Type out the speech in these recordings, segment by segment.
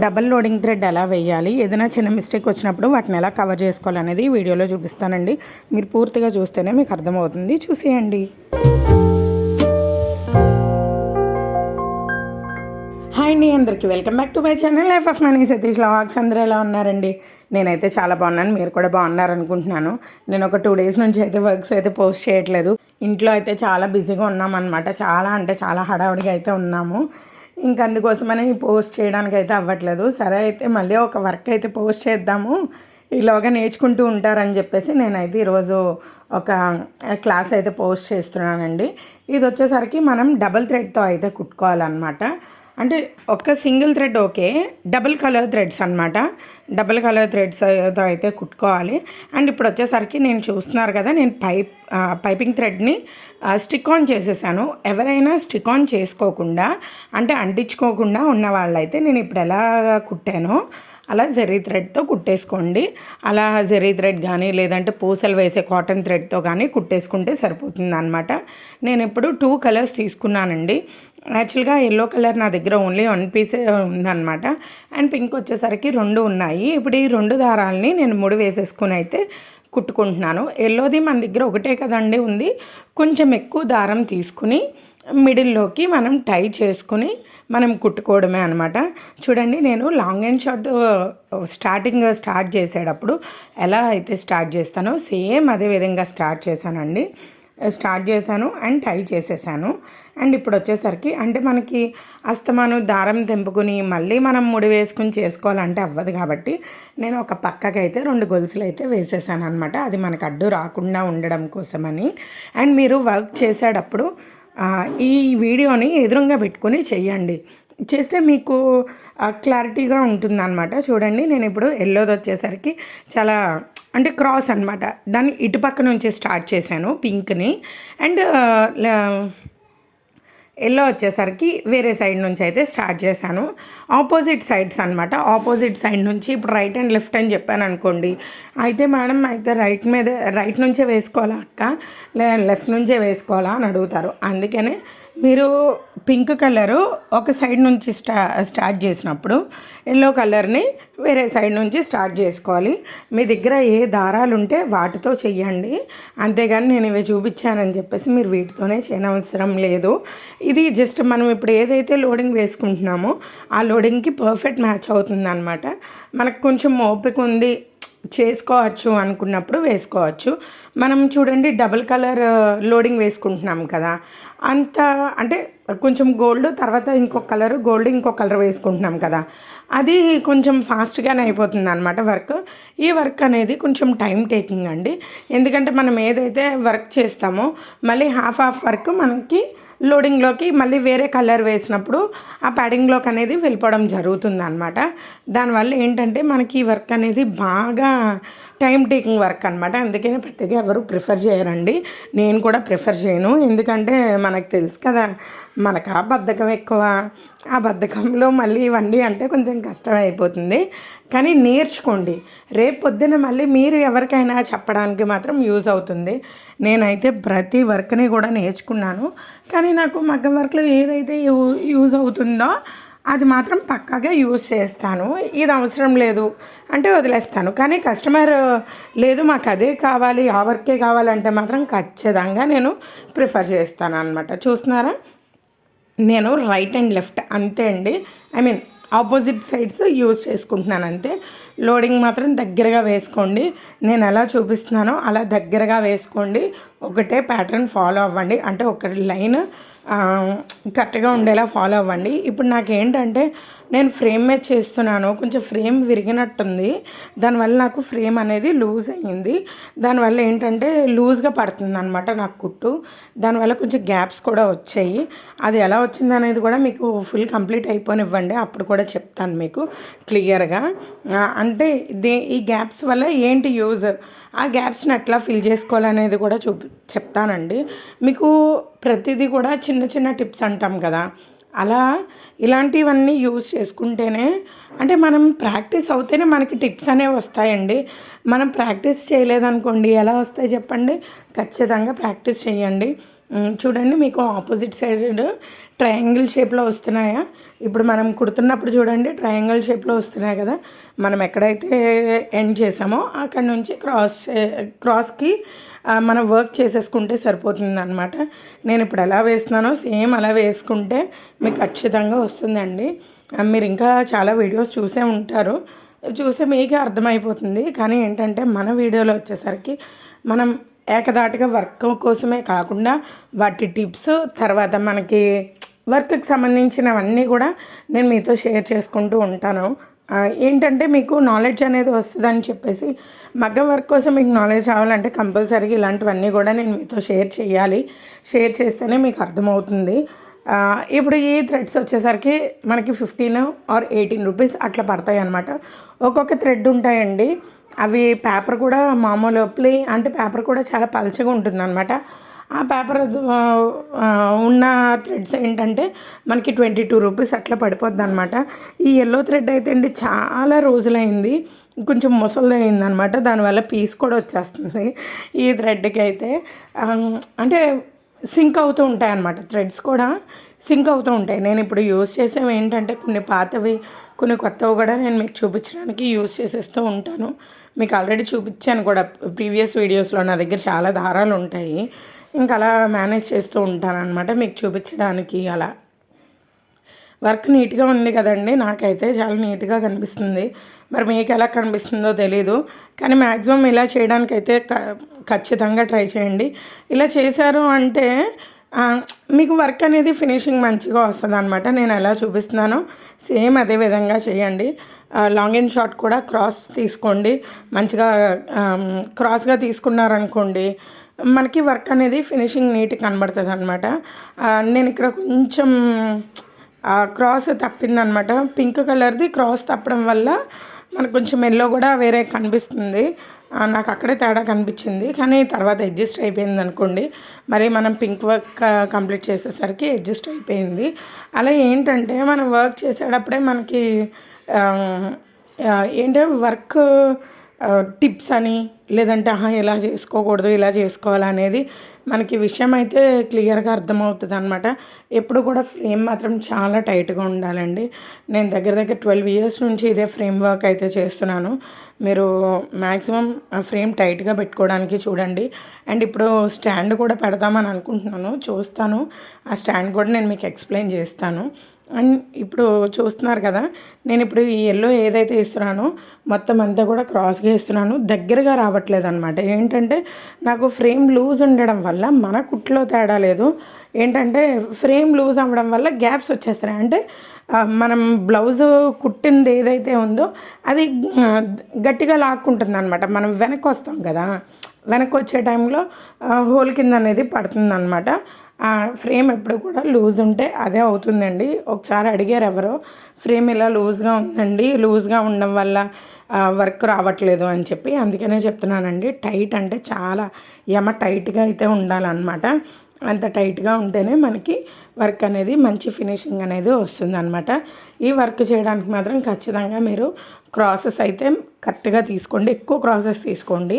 Double loading thread ఎలా వేయాలి? ఏదైనా చిన్న మిస్టేక్ వచ్చినప్పుడు వాటిని ఎలా కవర్ చేసుకోవాలనేది వీడియోలో చూపిస్తానండి. మీరు పూర్తిగా చూస్తేనే మీకు అర్థమవుతుంది. చూసేయండి. హాయ్ అండి అందరికీ welcome back to my channel life of money. Satish లవాక్స్ అందరూ ఎలా ఉన్నారండి? నేనైతే చాలా బాగున్నాను. మీరు కూడా బాగున్నారు అనుకుంటున్నాను నేను ఒక టూ డేస్ నుంచి అయితే వర్క్స్ అయితే పోస్ట్ చేయట్లేదు. ఇంట్లో అయితే చాలా బిజీగా ఉన్నాం అనమాట చాలా అంటే చాలా హడావుడిగా అయితే ఉన్నాము. ఇంక అందుకోసమని పోస్ట్ చేయడానికి అయితే అవ్వట్లేదు. సరే అయితే మళ్ళీ ఒక వర్క్ అయితే పోస్ట్ చేద్దాము. ఈలోగా నేర్చుకుంటూ ఉంటారని చెప్పేసి నేనైతే ఈరోజు ఒక క్లాస్ అయితే పోస్ట్ చేస్తున్నానండి. ఇది వచ్చేసరికి మనం డబల్ థ్రెడ్తో అయితే కుట్టుకోవాలన్నమాట. అంటే ఒక single thread okay double colour threads అనమాట డబుల్ కలర్ థ్రెడ్స్ అయితే కుట్టుకోవాలి. అండ్ ఇప్పుడు వచ్చేసరికి నేను చూస్తున్నారు కదా నేను పైప్ పైపింగ్ థ్రెడ్ని స్టిక్ ఆన్ చేసేసాను. ఎవరైనా స్టిక్ ఆన్ చేసుకోకుండా అంటే అంటించుకోకుండా ఉన్న వాళ్ళైతే నేను ఇప్పుడు ఎలా కుట్టానో అలా జరీ థ్రెడ్తో కుట్టేసుకోండి. అలా జరీ థ్రెడ్ కానీ లేదంటే పూసలు వేసే కాటన్ థ్రెడ్తో కానీ కుట్టేసుకుంటే సరిపోతుంది అనమాట నేను ఇప్పుడు టూ కలర్స్ తీసుకున్నానండి. యాక్చువల్గా ఎల్లో కలర్ నా దగ్గర ఓన్లీ వన్ పీసే ఉందన్నమాట. అండ్ పింక్ వచ్చేసరికి రెండు ఉన్నాయి. ఇప్పుడు ఈ రెండు దారాలని నేను ముడి వేసేసుకుని అయితే కుట్టుకుంటున్నాను. ఎల్లోది మన దగ్గర ఒకటే కదండి ఉంది. కొంచెం ఎక్కువ దారం తీసుకుని మిడిల్లోకి మనం టై చేసుకుని మనం కుట్టుకోవడమే అనమాట చూడండి నేను long and short starting start చేసేటప్పుడు ఎలా అయితే స్టార్ట్ చేస్తానో సేమ్ అదే విధంగా స్టార్ట్ చేశానండి. స్టార్ట్ చేశాను అండ్ టై చేసేసాను. అండ్ ఇప్పుడు వచ్చేసరికి అంటే మనకి అస్తమాను దారం తెంపుకుని మళ్ళీ మనం ముడి వేసుకుని చేసుకోవాలంటే అవ్వదు కాబట్టి నేను ఒక పక్కకైతే రెండు గొలుసులు అయితే వేసేసాను అనమాట అది మనకు అడ్డు రాకుండా ఉండడం కోసమని. అండ్ మీరు వర్క్ చేసేటప్పుడు ఈ వీడియోని ఎదురుగా పెట్టుకొని చెయ్యండి. చేస్తే మీకు క్లారిటీగా ఉంటుందన్నమాట. చూడండి నేను ఇప్పుడు ఎల్లోది వచ్చేసరికి చాలా అంటే క్రాస్ అనమాట దాన్ని ఇటుపక్క నుంచి స్టార్ట్ చేశాను పింక్ని. అండ్ ఎల్లో వచ్చేసరికి వేరే సైడ్ నుంచి అయితే స్టార్ట్ చేశాను. ఆపోజిట్ సైడ్స్ అనమాట ఆపోజిట్ సైడ్ నుంచి ఇప్పుడు రైట్ అండ్ లెఫ్ట్ అని చెప్పాను అనుకోండి. అయితే మేడం అయితే రైట్ మీద రైట్ నుంచే వేసుకోవాలా అక్క? లే లెఫ్ట్ నుంచే వేసుకోవాలా అని అడుగుతారు. అందుకనే మీరు పింక్ కలరు ఒక సైడ్ నుంచి స్టా స్టార్ట్ చేసినప్పుడు ఎల్లో కలర్ని వేరే సైడ్ నుంచి స్టార్ట్ చేసుకోవాలి. మీ దగ్గర ఏ దారాలు ఉంటే వాటితో చెయ్యండి. అంతేగాని నేను ఇవి చూపించానని చెప్పేసి మీరు వీటితోనే చేయనవసరం లేదు. ఇది జస్ట్ మనం ఇప్పుడు ఏదైతే లోడింగ్ వేసుకుంటున్నామో ఆ లోడింగ్కి పర్ఫెక్ట్ మ్యాచ్ అవుతుంది అనమాట మనకు కొంచెం ఓపిక ఉంది చేసుకోవచ్చు అనుకున్నప్పుడు వేసుకోవచ్చు. మనం చూడండి డబుల్ కలర్ లోడింగ్ వేసుకుంటున్నాం కదా. అంత అంటే కొంచెం గోల్డ్ తర్వాత ఇంకొక కలర్ గోల్డ్ ఇంకొక కలర్ వేసుకుంటున్నాం కదా. అది కొంచెం ఫాస్ట్గానే అయిపోతుంది అనమాట వర్క్. ఈ వర్క్ అనేది కొంచెం టైం టేకింగ్ అండి. ఎందుకంటే మనం ఏదైతే వర్క్ చేస్తామో మళ్ళీ హాఫ్ హాఫ్ వర్క్ మనకి లోడింగ్లోకి మళ్ళీ వేరే కలర్ వేసినప్పుడు ఆ ప్యాడింగ్లోకి అనేది వెళ్ళిపోవడం జరుగుతుంది అనమాట దానివల్ల ఏంటంటే మనకి ఈ వర్క్ అనేది బాగా టైం టేకింగ్ వర్క్ అనమాట అందుకని పెద్దగా ఎవరు ప్రిఫర్ చేయరండి. నేను కూడా ప్రిఫర్ చేయను. ఎందుకంటే మనకు తెలుసు కదా మనకు ఆ బద్ధకం ఎక్కువ. ఆ బద్ధకంలో మళ్ళీ ఇవన్నీ అంటే కొంచెం కష్టం అయిపోతుంది. కానీ నేర్చుకోండి. రేపు పొద్దున మళ్ళీ మీరు ఎవరికైనా చెప్పడానికి మాత్రం యూజ్ అవుతుంది. నేనైతే ప్రతి వర్క్ని కూడా నేర్చుకున్నాను. కానీ నాకు మగ్గం వర్క్లో ఏదైతే యూ యూజ్ అవుతుందో అది మాత్రం పక్కాగా యూజ్ చేస్తాను. ఇది అవసరం లేదు. అంటే వదిలేస్తాను. కానీ కస్టమర్ లేదు మాకు అదే కావాలి ఆ వర్కే కావాలంటే మాత్రం ఖచ్చితంగా నేను ప్రిఫర్ చేస్తాను అనమాట చూస్తున్నారా? నేను రైట్ అండ్ లెఫ్ట్ అంతే అండి. I mean opposite sides use చేసుకుంటున్నాను అంతే. లోడింగ్ మాత్రం దగ్గరగా వేసుకోండి. నేను ఎలా చూపిస్తున్నానో అలా దగ్గరగా వేసుకోండి. ఒకటే ప్యాటర్న్ ఫాలో అవ్వండి. అంటే ఒక లైన్ కరెక్ట్గా ఉండేలా ఫాలో అవ్వండి. ఇప్పుడు నాకు ఏంటంటే నేను ఫ్రేమ్ మీద చేస్తున్నాను. కొంచెం ఫ్రేమ్ విరిగినట్టుంది. దానివల్ల నాకు ఫ్రేమ్ అనేది లూజ్ అయ్యింది. దానివల్ల ఏంటంటే లూజ్గా పడుతుంది అనమాట నాకు కుట్టు. దానివల్ల కొంచెం గ్యాప్స్ కూడా వచ్చాయి. అది ఎలా వచ్చింది అనేది కూడా మీకు ఫుల్ కంప్లీట్ అయిపోనివ్వండి. అప్పుడు కూడా చెప్తాను మీకు క్లియర్గా అంటే దే ఈ గ్యాప్స్ వల్ల ఏంటి యూజ్ ఆ గ్యాప్స్ని ఎట్లా ఫిల్ చేసుకోవాలనేది కూడా చూపి చెప్తానండి. మీకు ప్రతిదీ కూడా చిన్న చిన్న టిప్స్ అంటాం కదా. అలా ఇలాంటివన్నీ యూజ్ చేసుకుంటేనే అంటే మనం ప్రాక్టీస్ అవుతేనే మనకి టిప్స్ అనేవి వస్తాయండి. మనం ప్రాక్టీస్ చేయలేదనుకోండి ఎలా వస్తాయి చెప్పండి? ఖచ్చితంగా ప్రాక్టీస్ చేయండి. చూడండి మీకు ఆపోజిట్ సైడ్ ట్రయాంగిల్ షేప్లో వస్తున్నాయా? ఇప్పుడు మనం కుడుతున్నప్పుడు చూడండి ట్రయాంగిల్ షేప్లో వస్తున్నాయి కదా. మనం ఎక్కడైతే ఎండ్ చేసామో అక్కడ నుంచి క్రాస్ క్రాస్కి మనం వర్క్ చేసేసుకుంటే సరిపోతుంది అనమాట నేను ఇప్పుడు ఎలా వేస్తున్నానో సేమ్ అలా వేసుకుంటే మీకు ఖచ్చితంగా వస్తుందండి. మీరు ఇంకా చాలా వీడియోస్ చూసే ఉంటారు. చూస్తే మీకే అర్థమైపోతుంది. కానీ ఏంటంటే మన వీడియోలో వచ్చేసరికి మనం ఏకదాటిగా వర్క్ కోసమే కాకుండా వాటి టిప్స్ తర్వాత మనకి వర్క్కి సంబంధించినవన్నీ కూడా నేను మీతో షేర్ చేసుకుంటూ ఉంటాను. ఏంటంటే మీకు నాలెడ్జ్ అనేది వస్తుందని చెప్పేసి మగ్గం వర్క్ కోసం మీకు నాలెడ్జ్ రావాలంటే కంపల్సరీగా ఇలాంటివన్నీ కూడా నేను మీతో షేర్ చేయాలి. షేర్ చేస్తేనే మీకు అర్థమవుతుంది. ఇప్పుడు ఈ థ్రెడ్స్ వచ్చేసరికి మనకి ఫిఫ్టీన్ ఆర్ ఎయిటీన్ రూపీస్ అట్లా పడతాయి అనమాట ఒక్కొక్క థ్రెడ్ ఉంటాయండి. అవి పేపర్ కూడా మామూలు ప్లే అంటే పేపర్ కూడా చాలా పలచగా ఉంటుందన్నమాట. ఆ పేపర్ ఉన్న థ్రెడ్స్ ఏంటంటే మనకి ట్వంటీ టూ రూపీస్ అట్లా పడిపోద్ది అనమాట ఈ ఎల్లో థ్రెడ్ అయితే అండి చాలా రోజులైంది. కొంచెం ముసలిదైంది అనమాట దానివల్ల పీస్ కూడా వచ్చేస్తుంది ఈ థ్రెడ్కి అయితే. అంటే సింక్ అవుతూ ఉంటాయి అన్నమాట. థ్రెడ్స్ కూడా సింక్ అవుతూ ఉంటాయి. నేను ఇప్పుడు యూస్ చేసేవి ఏంటంటే కొన్ని పాతవి కొన్ని కొత్తవి కూడా నేను మీకు చూపించడానికి యూస్ చేసేస్తూ ఉంటాను. మీకు ఆల్రెడీ చూపించాను కూడా ప్రీవియస్ వీడియోస్లో నా దగ్గర చాలా దారాలు ఉంటాయి. ఇంకా అలా మేనేజ్ చేస్తూ ఉంటాను అనమాట మీకు చూపించడానికి అలా. వర్క్ నీట్గా ఉంది కదండి. నాకైతే చాలా నీట్గా కనిపిస్తుంది. మరి మీకు ఎలా కనిపిస్తుందో తెలీదు. కానీ మ్యాక్సిమం ఇలా చేయడానికి అయితే క- ఖచ్చితంగా ట్రై చేయండి. ఇలా చేశారు అంటే మీకు వర్క్ అనేది ఫినిషింగ్ మంచిగా వస్తుంది అనమాట నేను ఎలా చూపిస్తున్నానో సేమ్ అదే విధంగా చేయండి. లాంగ్ అండ్ షార్ట్ కూడా క్రాస్ తీసుకోండి. మంచిగా క్రాస్గా తీసుకున్నారనుకోండి మనకి వర్క్ అనేది ఫినిషింగ్ నీట్గా కనబడుతుంది అనమాట నేను ఇక్కడ కొంచెం క్రాస్ తప్పిందనమాట పింక్ కలర్ది క్రాస్ తప్పడం వల్ల మనకు కొంచెం మెల్లో కూడా వేరే కనిపిస్తుంది. నాకు అక్కడే తేడా కనిపించింది. కానీ తర్వాత అడ్జస్ట్ అయిపోయింది అనుకోండి. మరి మనం పింక్ వర్క్ కంప్లీట్ చేసేసరికి అడ్జస్ట్ అయిపోయింది. అలా ఏంటంటే మనం వర్క్ చేసేటప్పుడే మనకి ఏంటంటే వర్క్ టిప్స్ అని లేదంటే ఆహా చేసుకోకూడదు ఇలా చేసుకోవాలి అనేది మనకి విషయం అయితే క్లియర్గా అర్థమవుతుంది అనమాట ఎప్పుడు కూడా ఫ్రేమ్ మాత్రం చాలా టైట్గా ఉండాలండి. నేను దగ్గర దగ్గర ట్వెల్వ్ ఇయర్స్ నుంచి ఇదే ఫ్రేమ్ వర్క్ అయితే చేస్తున్నాను. మీరు మ్యాక్సిమం ఫ్రేమ్ టైట్గా పెట్టుకోవడానికి చూడండి. అండ్ ఇప్పుడు స్టాండ్ కూడా పెడదామని అనుకుంటున్నాను. చూస్తాను. ఆ స్టాండ్ కూడా నేను మీకు ఎక్స్ప్లెయిన్ చేస్తాను. అండ్ ఇప్పుడు చూస్తున్నారు కదా నేను ఇప్పుడు ఈ ఎల్లో ఏదైతే ఇస్తున్నానో మొత్తం అంతా కూడా క్రాస్గా ఇస్తున్నాను దగ్గరగా రావట్లేదు అనమాట ఏంటంటే నాకు ఫ్రేమ్ లూజ్ ఉండడం వల్ల మన కుట్లో తేడా లేదు. ఏంటంటే ఫ్రేమ్ లూజ్ అవ్వడం వల్ల గ్యాప్స్ వచ్చేస్తున్నాయి. అంటే మనం బ్లౌజ్ కుట్టింది ఏదైతే ఉందో అది గట్టిగా లాక్కుంటుంది అనమాట మనం వెనక్కి వస్తాం కదా వెనక్కి వచ్చే టైంలో హోల్ కింద అనేది పడుతుంది అనమాట ఫ్రేమ్ ఎప్పుడు కూడా లూజ్ ఉంటే అదే అవుతుందండి. ఒకసారి అడిగారు ఎవరో ఫ్రేమ్ ఇలా లూజ్గా ఉందండి లూజ్గా ఉండడం వల్ల వర్క్ రావట్లేదు అని చెప్పి అందుకనే చెప్తున్నానండి. టైట్ అంటే చాలా యమ టైట్గా అయితే ఉండాలన్నమాట. అంత టైట్గా ఉంటేనే మనకి వర్క్ అనేది మంచి ఫినిషింగ్ అనేది వస్తుంది అనమాట ఈ వర్క్ చేయడానికి మాత్రం ఖచ్చితంగా మీరు క్రాసెస్ అయితే కరెక్ట్గా తీసుకోండి. ఎక్కువ క్రాసెస్ తీసుకోండి.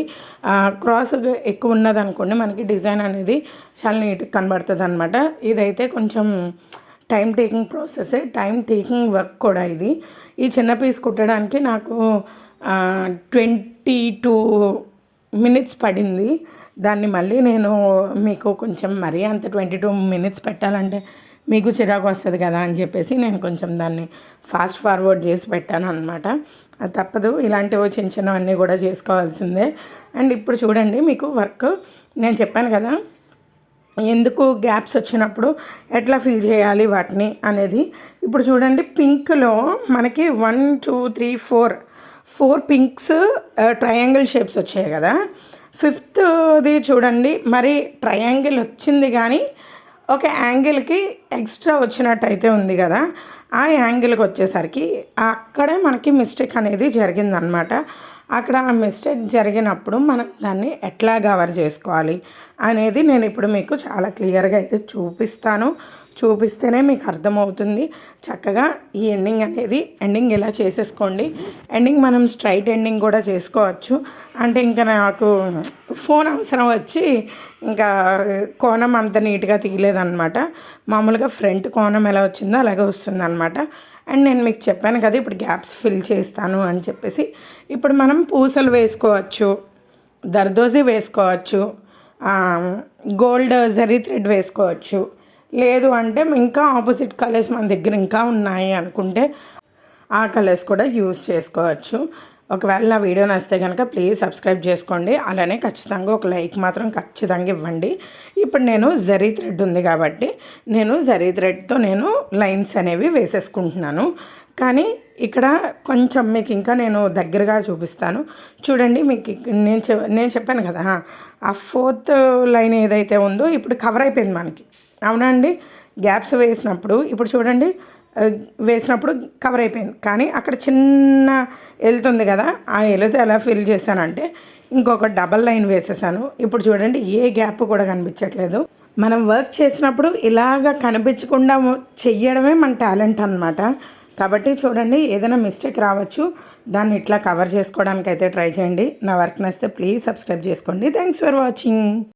క్రాస్ ఎక్కువ ఉన్నదనుకోండి మనకి డిజైన్ అనేది చాలా నీట్గా కనబడుతుంది అనమాట ఇదైతే కొంచెం time taking process. Time taking work కూడా ఇది. ఈ చిన్న పీస్ కుట్టడానికి నాకు ట్వంటీ టూ మినిట్స్ పడింది. దాన్ని మళ్ళీ నేను మీకు కొంచెం మరీ అంత ట్వంటీ టూ మినిట్స్ పెట్టాలంటే మీకు చిరాకు వస్తుంది కదా అని చెప్పేసి నేను కొంచెం దాన్ని ఫాస్ట్ ఫార్వర్డ్ చేసి పెట్టాను అనమాట అది తప్పదు. ఇలాంటివి చిన్న చిన్నవన్నీ కూడా చేసుకోవాల్సిందే. అండ్ ఇప్పుడు చూడండి మీకు వర్క్ నేను చెప్పాను కదా ఎందుకు గ్యాప్స్ వచ్చినప్పుడు ఎట్లా ఫిల్ చేయాలి వాటిని అనేది. ఇప్పుడు చూడండి పింక్లో మనకి one two three four four pinks triangle shapes వచ్చాయి కదా. ఫిఫ్త్ది చూడండి. మరి ట్రయాంగిల్ వచ్చింది కానీ ఒక యాంగిల్కి ఎక్స్ట్రా వచ్చినట్టు అయితే ఉంది కదా. ఆ యాంగిల్కి వచ్చేసరికి అక్కడే మనకి మిస్టేక్ అనేది జరిగిందనమాట అక్కడ ఆ మిస్టేక్ జరిగినప్పుడు మనం దాన్ని ఎట్లా కవర్ చేసుకోవాలి అనేది నేను ఇప్పుడు మీకు చాలా క్లియర్గా అయితే చూపిస్తాను. చూపిస్తేనే మీకు అర్థమవుతుంది. చక్కగా ఈ ఎండింగ్ అనేది ఎండింగ్ ఇలా చేసేసుకోండి. ఎండింగ్ మనం స్ట్రైట్ ఎండింగ్ కూడా చేసుకోవచ్చు. అంటే ఇంకా నాకు ఫోన్ అవసరం వచ్చి ఇంకా కోణం అంత నీట్గా తీయలేదన్నమాట. మామూలుగా ఫ్రంట్ కోణం ఎలా వచ్చిందో అలాగే వస్తుందన్నమాట. అండ్ నేను మీకు చెప్పాను కదా ఇప్పుడు గ్యాప్స్ ఫిల్ చేస్తాను అని చెప్పేసి. ఇప్పుడు మనం పూసలు వేసుకోవచ్చు దర్దోజీ వేసుకోవచ్చు గోల్డ్ జరీ థ్రెడ్ వేసుకోవచ్చు. లేదు అంటే ఇంకా ఆపోజిట్ కలర్స్ మన దగ్గర ఇంకా ఉన్నాయి అనుకుంటే ఆ కలర్స్ కూడా యూస్ చేసుకోవచ్చు. ఒకవేళ నా వీడియో నచ్చితే కనుక ప్లీజ్ సబ్స్క్రైబ్ చేసుకోండి. అలానే ఖచ్చితంగా ఒక లైక్ మాత్రం ఖచ్చితంగా ఇవ్వండి. ఇప్పుడు నేను జరీ థ్రెడ్ ఉంది కాబట్టి నేను జరీ థ్రెడ్తో నేను లైన్స్ అనేవి వేసేసుకుంటున్నాను. కానీ ఇక్కడ కొంచెం మీకు ఇంకా నేను దగ్గరగా చూపిస్తాను. చూడండి మీకు నేను నేను చెప్పాను కదా ఆ ఫోర్త్ లైన్ ఏదైతే ఉందో ఇప్పుడు కవర్ అయిపోయింది మనకి. అవునండి. గ్యాప్స్ వేసినప్పుడు ఇప్పుడు చూడండి వేసినప్పుడు కవర్ అయిపోయింది. కానీ అక్కడ చిన్న వెళ్తుంది కదా ఆ వెళితే ఎలా ఫిల్ చేశానంటే ఇంకొక డబల్ లైన్ వేసేసాను. ఇప్పుడు చూడండి ఏ గ్యాప్ కూడా కనిపించట్లేదు. మనం వర్క్ చేసినప్పుడు ఇలాగ కనిపించకుండా చెయ్యడమే మన టాలెంట్ అన్నమాట. కాబట్టి చూడండి ఏదైనా మిస్టేక్ రావచ్చు దాన్ని ఇట్లా కవర్ చేసుకోవడానికి అయితే ట్రై చేయండి. నా వర్క్ నచ్చితే ప్లీజ్ సబ్స్క్రైబ్ చేసుకోండి. Thanks for watching.